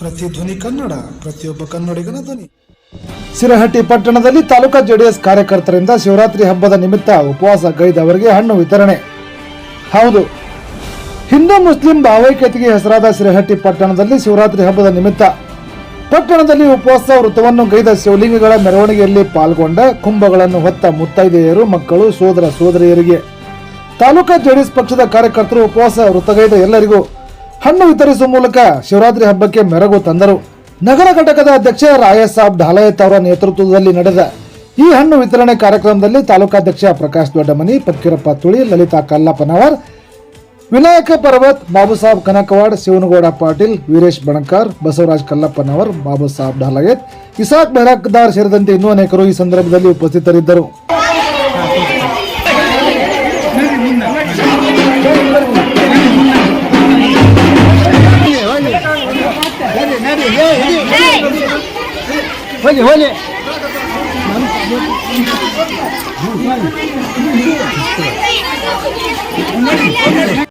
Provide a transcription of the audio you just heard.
C ಧ್ವನಿ ಕನ್ನಡ, ಪ್ರತಿಯೊಬ್ಬ ಕನ್ನಡಿಗನ ಧ್ವನಿ. ಸಿರಹಟ್ಟಿ ಪಟ್ಟಣದಲ್ಲಿ ತಾಲೂಕಾ ಜೆಡಿಎಸ್ ಕಾರ್ಯಕರ್ತರಿಂದ ಶಿವರಾತ್ರಿ ಹಬ್ಬದ ನಿಮಿತ್ತ ಉಪವಾಸ ಗೈದವರಿಗೆ ಹಣ್ಣು ವಿತರಣೆ. ಹೌದು, ಹಿಂದೂ ಮುಸ್ಲಿಂ ಭಾವೈಕ್ಯತೆಗೆ ಹೆಸರಾದ ಸಿರಹಟ್ಟಿ ಪಟ್ಟಣದಲ್ಲಿ ಶಿವರಾತ್ರಿ ಹಬ್ಬದ ನಿಮಿತ್ತ ಪಟ್ಟಣದಲ್ಲಿ ಉಪವಾಸ ವೃತ್ತವನ್ನು ಗೈದ ಶಿವಲಿಂಗಗಳ ಮೆರವಣಿಗೆಯಲ್ಲಿ ಪಾಲ್ಗೊಂಡ ಕುಂಭಗಳನ್ನು ಹೊತ್ತ ಮುತ್ತೈದೆಯರು, ಮಕ್ಕಳು, ಸೋದರ ಸೋದರಿಯರಿಗೆ ತಾಲೂಕಾ ಜೆಡಿಎಸ್ ಪಕ್ಷದ ಕಾರ್ಯಕರ್ತರು ಉಪವಾಸ ವೃತ್ತಗೈದ ಎಲ್ಲರಿಗೂ ಹಣ್ಣು ವಿತರಿಸುವ ಮೂಲಕ ಶಿವರಾತ್ರಿ ಹಬ್ಬಕ್ಕೆ ಮೆರಗು ತಂದರು. ನಗರ ಘಟಕದ ಅಧ್ಯಕ್ಷ ರಾಯಸಾಬ್ ಢಾಲಯತ್ ಅವರ ನೇತೃತ್ವದಲ್ಲಿ ನಡೆದ ಈ ಹಣ್ಣು ವಿತರಣೆ ಕಾರ್ಯಕ್ರಮದಲ್ಲಿ ತಾಲೂಕಾಧ್ಯಕ್ಷ ಪ್ರಕಾಶ್ ದೊಡ್ಡಮನಿ, ಪಕ್ಕೀರಪ್ಪ ತುಳಿ, ಲಲಿತಾ ಕಲ್ಲಪ್ಪನವರ್, ವಿನಾಯಕ ಪರ್ವತ್ ಬಾಬು ಸಾಬ್ ಕನಕವಾಡ್, ಶಿವನಗೌಡ ಪಾಟೀಲ್, ವೀರೇಶ್ ಬಣಕಾರ್, ಬಸವರಾಜ್ ಕಲ್ಲಪ್ಪನವರ್ ಬಾಬು ಸಾಬ್ ಢಾಲಯತ್ ಇಸಾಕ್ ಬೆಳಕದಾರ್ ಸೇರಿದಂತೆ ಇನ್ನೂ ಅನೇಕರು ಈ ಸಂದರ್ಭದಲ್ಲಿ ಉಪಸ್ಥಿತರಿದ್ದರು. 我们是祖国的花朵回家